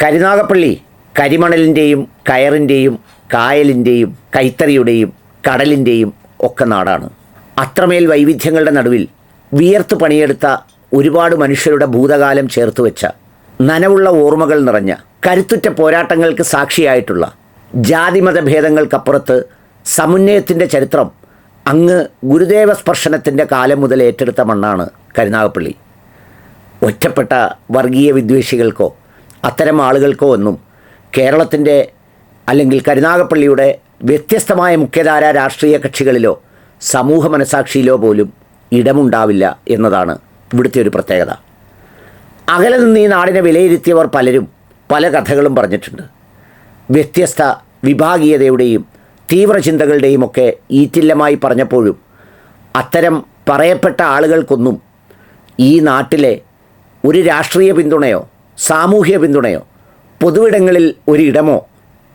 കരുനാഗപ്പള്ളി കരിമണലിന്റെയും കയറിന്റെയും കായലിന്റെയും കൈത്തറിയുടെയും കടലിന്റെയും ഒക്കെ നാടാണ്. അത്രമേൽ വൈവിധ്യങ്ങളുടെ നടുവിൽ വിയർത്ത് പണിയെടുത്ത ഒരുപാട് മനുഷ്യരുടെ ഭൂതകാലം ചേർത്ത് വെച്ച നനവുള്ള ഓർമ്മകൾ നിറഞ്ഞ കരുത്തുറ്റ പോരാട്ടങ്ങൾക്ക് സാക്ഷിയായിട്ടുള്ള ജാതിമത ഭേദങ്ങൾക്കപ്പുറത്ത് സമുന്നയത്തിന്റെ ചരിത്രം അങ്ങ് ഗുരുദേവ സ്പർശനത്തിന്റെ കാലം മുതൽ ഏറ്റെടുത്ത മണ്ണാണ് കരുനാഗപ്പള്ളി. ഒറ്റപ്പെട്ട വർഗീയ വിദ്വേഷികൾക്കോ അത്തരം ആളുകൾക്കോ ഒന്നും കേരളത്തിന്റെ അല്ലെങ്കിൽ കരുനാഗപ്പള്ളിയുടെ വ്യത്യസ്തമായ മുഖ്യധാര രാഷ്ട്രീയ കക്ഷികളിലോ സമൂഹ മനസാക്ഷിയിലോ പോലും ഇടമുണ്ടാവില്ല എന്നതാണ് ഇവിടുത്തെ ഒരു പ്രത്യേകത. അകലെ നിന്ന് ഈ നാടിനെ വിലയിരുത്തിയവർ പലരും പല കഥകളും പറഞ്ഞിട്ടുണ്ട്. വ്യത്യസ്ത വിഭാഗീയതയുടെയും തീവ്രചിന്തകളുടെയും ഒക്കെ ഈറ്റില്ലമായി പറഞ്ഞപ്പോഴും അത്തരം പറയപ്പെട്ട ആളുകൾക്കൊന്നും ഈ നാട്ടിലെ ഒരു രാഷ്ട്രീയ പിന്തുണയോ സാമൂഹ്യ പിന്തുണയോ? പൊതുവിടങ്ങളിൽ ഒരിടമോ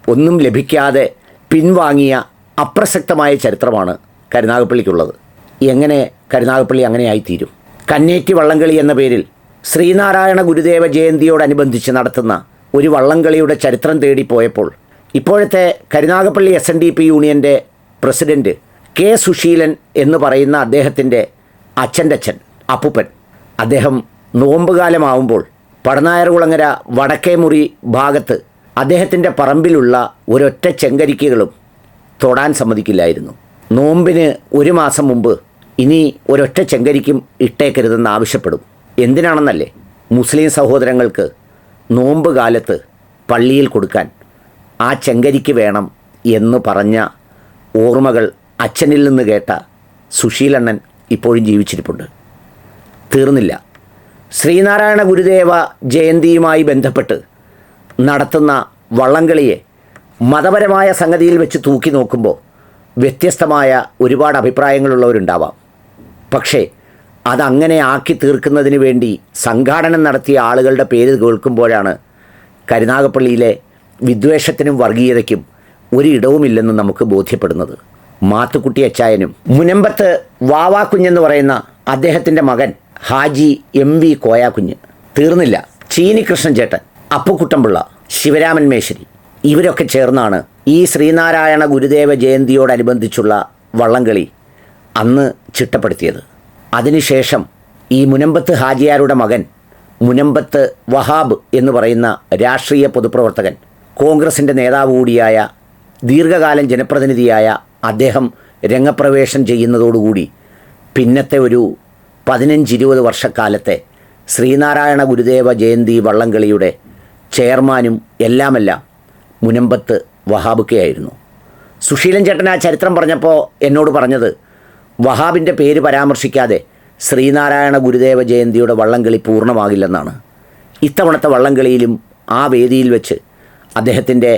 ഒന്നും ലഭിക്കാതെ പിൻവാങ്ങിയ അപ്രസക്തമായ ചരിത്രമാണ് കരുനാഗപ്പള്ളിക്കുള്ളത്. എങ്ങനെ കരുനാഗപ്പള്ളി അങ്ങനെയായിത്തീരും? കന്നേറ്റി വള്ളംകളി എന്ന പേരിൽ ശ്രീനാരായണ ഗുരുദേവ ജയന്തിയോടനുബന്ധിച്ച് നടത്തുന്ന ഒരു വള്ളംകളിയുടെ ചരിത്രം തേടി പോയപ്പോൾ ഇപ്പോഴത്തെ Karunagappally S N D P യൂണിയന്റെ പ്രസിഡന്റ് കെ സുശീലൻ എന്ന് പറയുന്ന അദ്ദേഹത്തിന്റെ അച്ഛന്റെ അച്ഛൻ അപ്പുപ്പൻ. അദ്ദേഹം നോമ്പുകാലമാവുമ്പോൾ പടനായർകുളങ്ങര വടക്കേമുറി ഭാഗത്ത് അദ്ദേഹത്തിന്റെ പറമ്പിലുള്ള ഒരൊറ്റ ചെങ്കരിക്കുകളും തൊടാൻ സമ്മതിക്കില്ലായിരുന്നു. നോമ്പിന് ഒരു മാസം മുമ്പ് ഇനി ഒരൊറ്റ ചെങ്കരിക്കും ഇട്ടേക്കരുതെന്ന് ആവശ്യപ്പെടും. എന്തിനാണെന്നല്ലേ? മുസ്ലിം സഹോദരങ്ങൾക്ക് നോമ്പ് കാലത്ത് പള്ളിയിൽ കൊടുക്കാൻ ആ ചെങ്കരിക്ക് വേണം എന്ന് പറഞ്ഞ ഓർമ്മകൾ അച്ഛനിൽ നിന്ന് കേട്ട സുശീലണ്ണൻ ഇപ്പോഴും ജീവിച്ചിരിപ്പുണ്ട്. തീർന്നില്ല. ശ്രീനാരായണ ഗുരുദേവ ജയന്തിയുമായി ബന്ധപ്പെട്ട് നടത്തുന്ന വള്ളംകളിയെ മതപരമായ സംഗതിയിൽ വെച്ച് തൂക്കി നോക്കുമ്പോൾ വ്യത്യസ്തമായ ഒരുപാട് അഭിപ്രായങ്ങളുള്ളവരുണ്ടാവാം. പക്ഷേ അതങ്ങനെ ആക്കി തീർക്കുന്നതിന് വേണ്ടി സംഘാടനം നടത്തിയ ആളുകളുടെ പേര് കേൾക്കുമ്പോഴാണ് കരുനാഗപ്പള്ളിയിലെ വിദ്വേഷത്തിനും വർഗീയതയ്ക്കും ഒരിടവുമില്ലെന്ന് നമുക്ക് ബോധ്യപ്പെടുന്നത്. മാത്തുക്കുട്ടി അച്ചായനും മുനമ്പത്ത് വാവാക്കുഞ്ഞെന്ന് പറയുന്ന അദ്ദേഹത്തിന്റെ മകൻ ഹാജി എം വി കോയാക്കുഞ്ഞ് തീർന്നില്ല. ചീനി കൃഷ്ണൻ ചേട്ടൻ അപ്പുക്കുട്ടമ്പിള്ള ശിവരാമൻ മേശ്വരി ഇവരൊക്കെ ചേർന്നാണ് ഈ ശ്രീനാരായണ ഗുരുദേവ ജയന്തിയോടനുബന്ധിച്ചുള്ള വള്ളംകളി അന്ന് ചിട്ടപ്പെടുത്തിയത്. അതിനുശേഷം ഈ മുനമ്പത്ത് ഹാജിയാരുടെ മകൻ മുനമ്പത്ത് വഹാബ് എന്ന് പറയുന്ന രാഷ്ട്രീയ പൊതുപ്രവർത്തകൻ കോൺഗ്രസിന്റെ നേതാവ് കൂടിയായ ദീർഘകാലം ജനപ്രതിനിധിയായ അദ്ദേഹം രംഗപ്രവേശം ചെയ്യുന്നതോടുകൂടി പിന്നത്തെ ഒരു പതിനഞ്ചിരുപത് വർഷക്കാലത്തെ ശ്രീനാരായണ ഗുരുദേവ ജയന്തി വള്ളംകളിയുടെ ചെയർമാനും എല്ലാമെല്ലാം മുനമ്പത്ത് വഹാബുക്കയായിരുന്നു. സുശീലൻ ചേട്ടൻ ആ ചരിത്രം പറഞ്ഞപ്പോൾ എന്നോട് പറഞ്ഞത് വഹാബിന്റെ പേര് പരാമർശിക്കാതെ ശ്രീനാരായണ ഗുരുദേവ ജയന്തിയുടെ വള്ളംകളി പൂർണമാകില്ലെന്നാണ്. ഇത്തവണത്തെ വള്ളംകളിയിലും ആ വേദിയിൽ വെച്ച് അദ്ദേഹത്തിന്റെ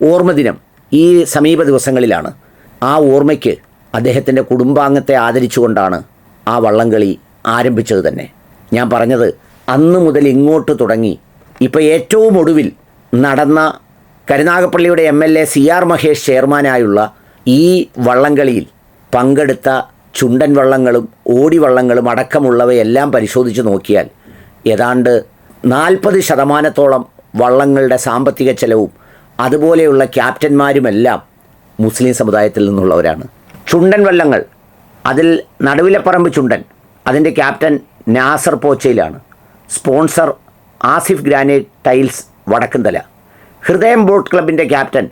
ഓർമ്മദിനം ഈ സമീപ ദിവസങ്ങളിലാണ്. ആ ഓർമ്മയ്ക്ക് അദ്ദേഹത്തിന്റെ കുടുംബാംഗത്തെ ആദരിച്ചുകൊണ്ടാണ് ആ വള്ളംകളി ആരംഭിച്ചത് തന്നെ. ഞാൻ പറഞ്ഞത് അന്ന് മുതൽ ഇങ്ങോട്ട് തുടങ്ങി. ഇപ്പോൾ ഏറ്റവും ഒടുവിൽ നടന്ന കരുനാഗപ്പള്ളിയുടെ M L A C R Mahesh ചെയർമാനായുള്ള ഈ വള്ളംകളിയിൽ പങ്കെടുത്ത ചുണ്ടൻ വള്ളങ്ങളും ഓടിവള്ളങ്ങളും അടക്കമുള്ളവയെല്ലാം പരിശോധിച്ച് നോക്കിയാൽ ഏതാണ്ട് നാൽപ്പത് ശതമാനത്തോളം വള്ളങ്ങളുടെ സാമ്പത്തിക ചെലവും അതുപോലെയുള്ള ക്യാപ്റ്റന്മാരുമെല്ലാം മുസ്ലിം സമുദായത്തിൽ നിന്നുള്ളവരാണ്. ചുണ്ടൻ വള്ളങ്ങൾ അതിൽ നടുവിലപ്പറമ്പ് ചുണ്ടൻ അതിന്റെ captain Nasar പോച്ചയിലാണ്. Sponsor Asif granite tiles Vadakkumthala Hridayam boat ക്ലബിന്റെ captain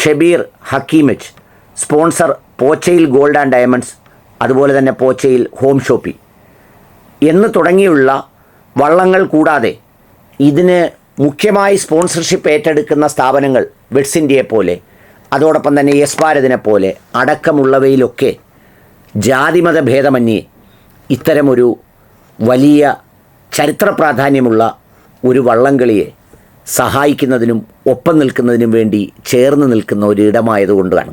Shabeer ഹക്കീമെച്ച്. Sponsor Pochayil gold and diamonds അതുപോലെ തന്നെ പോച്ചയിൽ ഹോം ഷോപ്പി. എന്ന് തുടങ്ങിയുള്ള വള്ളങ്ങൾ കൂടാതെ ഇതിന് മുഖ്യമായി സ്പോൺസർഷിപ്പ് ഏറ്റെടുക്കുന്ന സ്ഥാപനങ്ങൾ വെഡ്സ് ഇന്ത്യയെ പോലെ അതോടൊപ്പം തന്നെ യെസ് ഭാരതിനെ പോലെ അടക്കമുള്ളവയിലൊക്കെ ജാതിമത ഭേദമന്യേ ഇത്തരമൊരു വലിയ ചരിത്ര പ്രാധാന്യമുള്ള ഒരു വള്ളംകളിയെ സഹായിക്കുന്നതിനും ഒപ്പം നിൽക്കുന്നതിനും വേണ്ടി ചേർന്ന് നിൽക്കുന്ന ഒരു ഇടമായതുകൊണ്ടാണ്.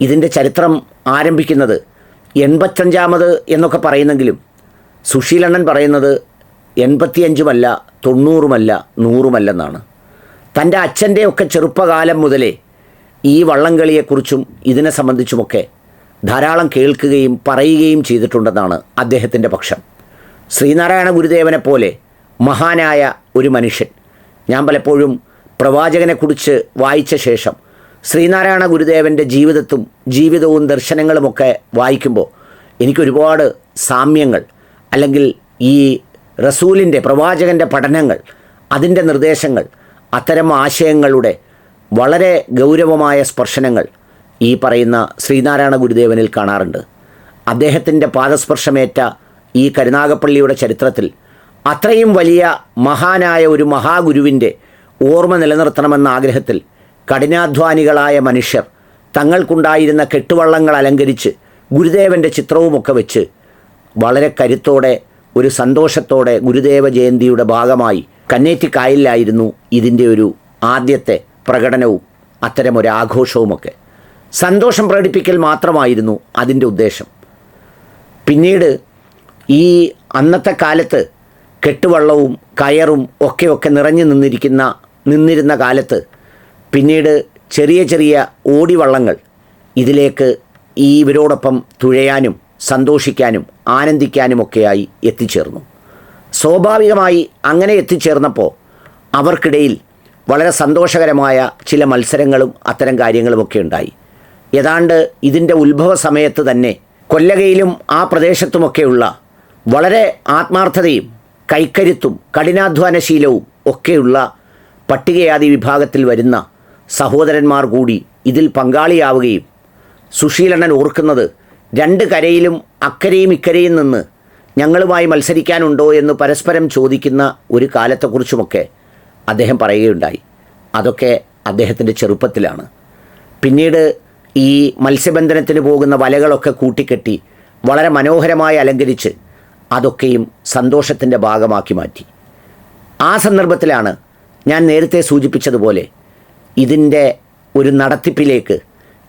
ഇതിന്റെ ചരിത്രം ആരംഭിക്കുന്നത് എൺപത്തഞ്ചാമത് എന്നൊക്കെ പറയുന്നെങ്കിലും സുശീലണ്ണൻ പറയുന്നത് എൺപത്തിയഞ്ചുമല്ല തൊണ്ണൂറുമല്ല നൂറുമല്ലെന്നാണ്. തന്റെ അച്ഛന്റെയൊക്കെ ചെറുപ്പകാലം മുതലേ ഈ വള്ളംകളിയെക്കുറിച്ചും ഇതിനെ സംബന്ധിച്ചുമൊക്കെ ധാരാളം കേൾക്കുകയും പറയുകയും ചെയ്തിട്ടുണ്ടെന്നാണ് അദ്ദേഹത്തിന്റെ പക്ഷം. ശ്രീനാരായണ ഗുരുദേവനെ പോലെ മഹാനായ ഒരു മനുഷ്യൻ. ഞാൻ പലപ്പോഴും പ്രവാചകനെക്കുറിച്ച് വായിച്ച ശേഷം ശ്രീനാരായണ ഗുരുദേവന്റെ ജീവിതത്തും ജീവിതവും ദർശനങ്ങളുമൊക്കെ വായിക്കുമ്പോൾ എനിക്കൊരുപാട് സാമ്യങ്ങൾ അല്ലെങ്കിൽ ഈ റസൂലിന്റെ പ്രവാചകന്റെ പഠനങ്ങൾ അതിന്റെ നിർദ്ദേശങ്ങൾ അത്തരം ആശയങ്ങളുടെ വളരെ ഗൗരവമായ സ്പർശനങ്ങൾ ഈ പറയുന്ന ശ്രീനാരായണ ഗുരുദേവനിൽ കാണാറുണ്ട്. അദ്ദേഹത്തിന്റെ പാദസ്പർശമേറ്റ ഈ കരുനാഗപ്പള്ളിയുടെ ചരിത്രത്തിൽ അത്രയും വലിയ മഹാനായ ഒരു മഹാഗുരുവിന്റെ ഓർമ്മ നിലനിർത്തണമെന്ന ആഗ്രഹത്തിൽ കഠിനാധ്വാനികളായ മനുഷ്യർ തങ്ങൾക്കുണ്ടായിരുന്ന കെട്ടുവള്ളങ്ങൾ അലങ്കരിച്ച് ഗുരുദേവന്റെ ചിത്രവുമൊക്കെ വെച്ച് വളരെ കരുത്തോടെ ഒരു സന്തോഷത്തോടെ ഗുരുദേവ ജയന്തിയുടെ ഭാഗമായി കന്നേറ്റിക്കായലിലായിരുന്നു ഇതിന്റെ ഒരു ആദ്യത്തെ പ്രകടനവും അത്തരമൊരു ആഘോഷവുമൊക്കെ സന്തോഷം പ്രകടിപ്പിക്കൽ മാത്രമായിരുന്നു അതിന്റെ ഉദ്ദേശം. പിന്നീട് ഈ അന്നത്തെ കാലത്ത് കെട്ടുവള്ളവും കയറും ഒക്കെ ഒക്കെ നിറഞ്ഞു നിന്നിരിക്കുന്ന നിന്നിരുന്ന കാലത്ത് പിന്നീട് ചെറിയ ചെറിയ ഓടിവള്ളങ്ങൾ ഇതിലേക്ക് ഈ ഇവരോടൊപ്പം തുഴയാനും സന്തോഷിക്കാനും ആനന്ദിക്കാനുമൊക്കെയായി എത്തിച്ചേർന്നു. സ്വാഭാവികമായി അങ്ങനെ എത്തിച്ചേർന്നപ്പോൾ അവർക്കിടയിൽ വളരെ സന്തോഷകരമായ ചില മത്സരങ്ങളും അത്തരം കാര്യങ്ങളുമൊക്കെ ഉണ്ടായി. ഏതാണ്ട് ഇതിന്റെ ഉത്ഭവ സമയത്ത് തന്നെ കൊല്ലകയിലും ആ പ്രദേശത്തുമൊക്കെയുള്ള വളരെ ആത്മാർത്ഥതയും കൈക്കരുത്തും കഠിനാധ്വാനശീലവും ഒക്കെയുള്ള പട്ടികജാതി വിഭാഗത്തിൽ വരുന്ന സഹോദരന്മാർ കൂടി ഇതിൽ പങ്കാളിയാവുകയും സുശീലണ്ണൻ ഓർക്കുന്നത് രണ്ട് കരയിലും അക്കരയും ഇക്കരയും നിന്ന് ഞങ്ങളുമായി മത്സരിക്കാനുണ്ടോ എന്ന് പരസ്പരം ചോദിക്കുന്ന ഒരു കാലത്തെക്കുറിച്ചുമൊക്കെ അദ്ദേഹം പറയുകയുണ്ടായി. അതൊക്കെ അദ്ദേഹത്തിന്റെ ചെറുപ്പത്തിലാണ്. പിന്നീട് ഈ മത്സ്യബന്ധനത്തിന് പോകുന്ന വലകളൊക്കെ കൂട്ടിക്കെട്ടി വളരെ മനോഹരമായി അലങ്കരിച്ച് അതൊക്കെയും സന്തോഷത്തിന്റെ ഭാഗമാക്കി മാറ്റി. ആ സന്ദർഭത്തിലാണ് ഞാൻ നേരത്തെ സൂചിപ്പിച്ചതുപോലെ ഇതിന്റെ ഒരു നടത്തിപ്പിലേക്ക്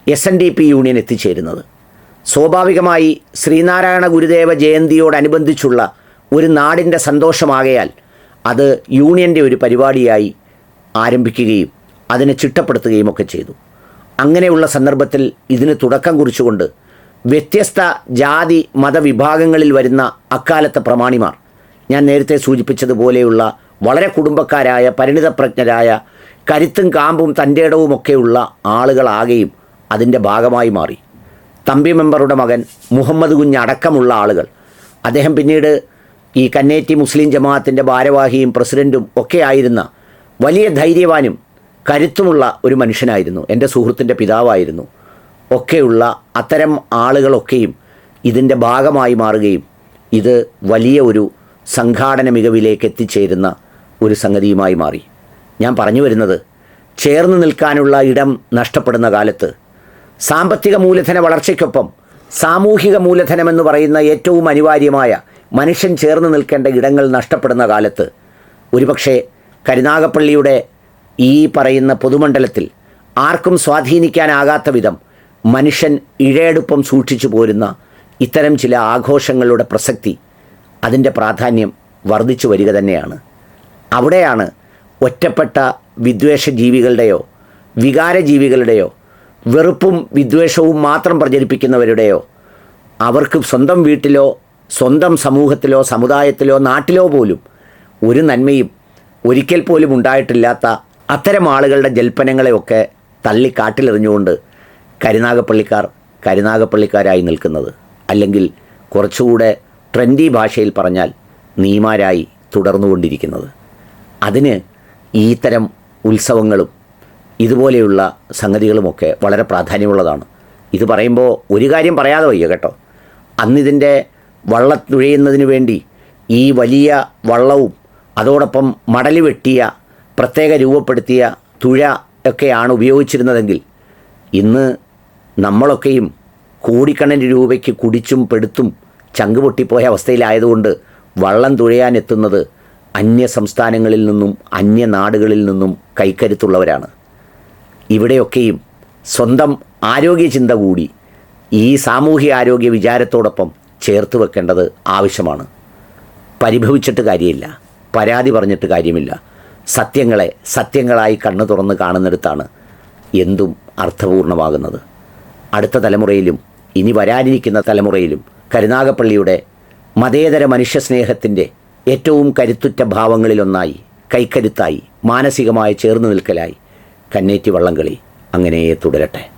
S N D P union എത്തിച്ചേരുന്നത്. സ്വാഭാവികമായി ശ്രീനാരായണ ഗുരുദേവ ജയന്തിയോടനുബന്ധിച്ചുള്ള ഒരു നാടിന്റെ സന്തോഷമാകയാൽ അത് യൂണിയന്റെ ഒരു പരിപാടിയായി ആരംഭിക്കുകയും അതിനെ ചിട്ടപ്പെടുത്തുകയും ഒക്കെ ചെയ്തു. അങ്ങനെയുള്ള സന്ദർഭത്തിൽ ഇതിന് തുടക്കം കുറിച്ചുകൊണ്ട് വ്യത്യസ്ത ജാതി മതവിഭാഗങ്ങളിൽ വരുന്ന അക്കാലത്തെ പ്രമാണിമാർ ഞാൻ നേരത്തെ സൂചിപ്പിച്ചതുപോലെയുള്ള വളരെ കുടുംബക്കാരായ പരിണിതപ്രജ്ഞരായ കരുത്തും കാമ്പും തന്റെ ഇടവുമൊക്കെയുള്ള ആളുകളാകെയും അതിന്റെ ഭാഗമായി മാറി. തമ്പി മെമ്പറുടെ മകൻ മുഹമ്മദ് കുഞ്ഞ് അടക്കമുള്ള ആളുകൾ അദ്ദേഹം പിന്നീട് ഈ കന്നേറ്റി മുസ്ലിം ജമാഅത്തിന്റെ ഭാരവാഹിയും പ്രസിഡന്റും ഒക്കെ ആയിരുന്ന വലിയ ധൈര്യവാനും കരുത്തുമുള്ള ഒരു മനുഷ്യനായിരുന്നു. എന്റെ സുഹൃത്തിന്റെ പിതാവായിരുന്നു. ഒക്കെയുള്ള അത്തരം ആളുകളൊക്കെയും ഇതിന്റെ ഭാഗമായി മാറുകയും ഇത് വലിയ ഒരു സംഘാടന മികവിലേക്ക് എത്തിച്ചേരുന്ന ഒരു സംഗതിയുമായി മാറി. ഞാൻ പറഞ്ഞു വരുന്നത് ചേർന്ന് നിൽക്കാനുള്ള ഇടം നഷ്ടപ്പെടുന്ന കാലത്ത് സാമ്പത്തിക മൂലധന വളർച്ചയ്ക്കൊപ്പം സാമൂഹിക മൂലധനമെന്ന് പറയുന്ന ഏറ്റവും അനിവാര്യമായ മനുഷ്യൻ ചേർന്ന് നിൽക്കേണ്ട ഇടങ്ങൾ നഷ്ടപ്പെടുന്ന കാലത്ത് ഒരുപക്ഷെ കരുനാഗപ്പള്ളിയുടെ ഈ പറയുന്ന പൊതുമണ്ഡലത്തിൽ ആർക്കും സ്വാധീനിക്കാനാകാത്ത വിധം മനുഷ്യൻ ഇഴയെടുപ്പം സൂക്ഷിച്ചു പോരുന്ന ഇത്തരം ചില ആഘോഷങ്ങളുടെ പ്രസക്തി അതിന്റെ പ്രാധാന്യം വർദ്ധിച്ചു വരിക തന്നെയാണ്. അവിടെയാണ് ഒറ്റപ്പെട്ട വിദ്വേഷ ജീവികളുടെയോ വികാരജീവികളുടെയോ വെറുപ്പും വിദ്വേഷവും മാത്രം പ്രചരിപ്പിക്കുന്നവരുടെയോ അവർക്ക് സ്വന്തം വീട്ടിലോ സ്വന്തം സമൂഹത്തിലോ സമുദായത്തിലോ നാട്ടിലോ പോലും ഒരു നന്മയും ഒരിക്കൽ പോലും ഉണ്ടായിട്ടില്ലാത്ത അത്തരം ആളുകളുടെ ജൽപ്പനങ്ങളെയൊക്കെ തള്ളി കാട്ടിലെറിഞ്ഞുകൊണ്ട് കരുനാഗപ്പള്ളിക്കാർ കരുനാഗപ്പള്ളിക്കാരായി നിൽക്കുന്നത്. അല്ലെങ്കിൽ കുറച്ചുകൂടെ ട്രെൻഡി ഭാഷയിൽ പറഞ്ഞാൽ നീമാരായി തുടർന്നുകൊണ്ടിരിക്കുന്നത്. അതിന് ഈ തരം ഉത്സവങ്ങളും ഇതുപോലെയുള്ള സംഗതികളുമൊക്കെ വളരെ പ്രാധാന്യമുള്ളതാണ്. ഇത് പറയുമ്പോൾ ഒരു കാര്യം പറയാതെ വയ്യ കേട്ടോ. അന്നിതിന്റെ വള്ളത്തുഴയുന്നതിന് വേണ്ടി ഈ വലിയ വള്ളവും അതോടൊപ്പം മടൽ വെട്ടിയ പ്രത്യേക രൂപപ്പെടുത്തിയ തുഴ ഒക്കെയാണ് ഉപയോഗിച്ചിരുന്നതെങ്കിൽ ഇന്ന് നമ്മളൊക്കെയും കോടിക്കണക്കിന് രൂപയ്ക്ക് കുടിച്ചും പെടുത്തും ചങ്ക് പൊട്ടിപ്പോയ അവസ്ഥയിലായതുകൊണ്ട് വള്ളം തുഴയാനെത്തുന്നത് അന്യ സംസ്ഥാനങ്ങളിൽ നിന്നും അന്യ നാടുകളിൽ നിന്നും കൈക്കരുത്തുള്ളവരാണ്. ഇവിടെയൊക്കെയും സ്വന്തം ആരോഗ്യ ചിന്ത കൂടി ഈ സാമൂഹ്യ ആരോഗ്യ വിചാരത്തോടൊപ്പം ചേർത്ത് വെക്കേണ്ടത് ആവശ്യമാണ്. പരിഭവിച്ചിട്ട് കാര്യമില്ല. പരാതി പറഞ്ഞിട്ട് കാര്യമില്ല. സത്യങ്ങളെ സത്യങ്ങളായി കണ്ണു തുറന്ന് കാണുന്നിടത്താണ് എന്തും അർത്ഥപൂർണമാകുന്നത്. അടുത്ത തലമുറയിലും ഇനി വരാനിരിക്കുന്ന തലമുറയിലും കരുനാഗപ്പള്ളിയുടെ മതേതര മനുഷ്യസ്നേഹത്തിന്റെ ഏറ്റവും കരുത്തുറ്റ ഭാവങ്ങളിലൊന്നായി കൈക്കരുത്തായി മാനസികമായി ചേർന്നു നിൽക്കലായി കന്നേറ്റി വള്ളംകളി അങ്ങനെ തുടരട്ടെ.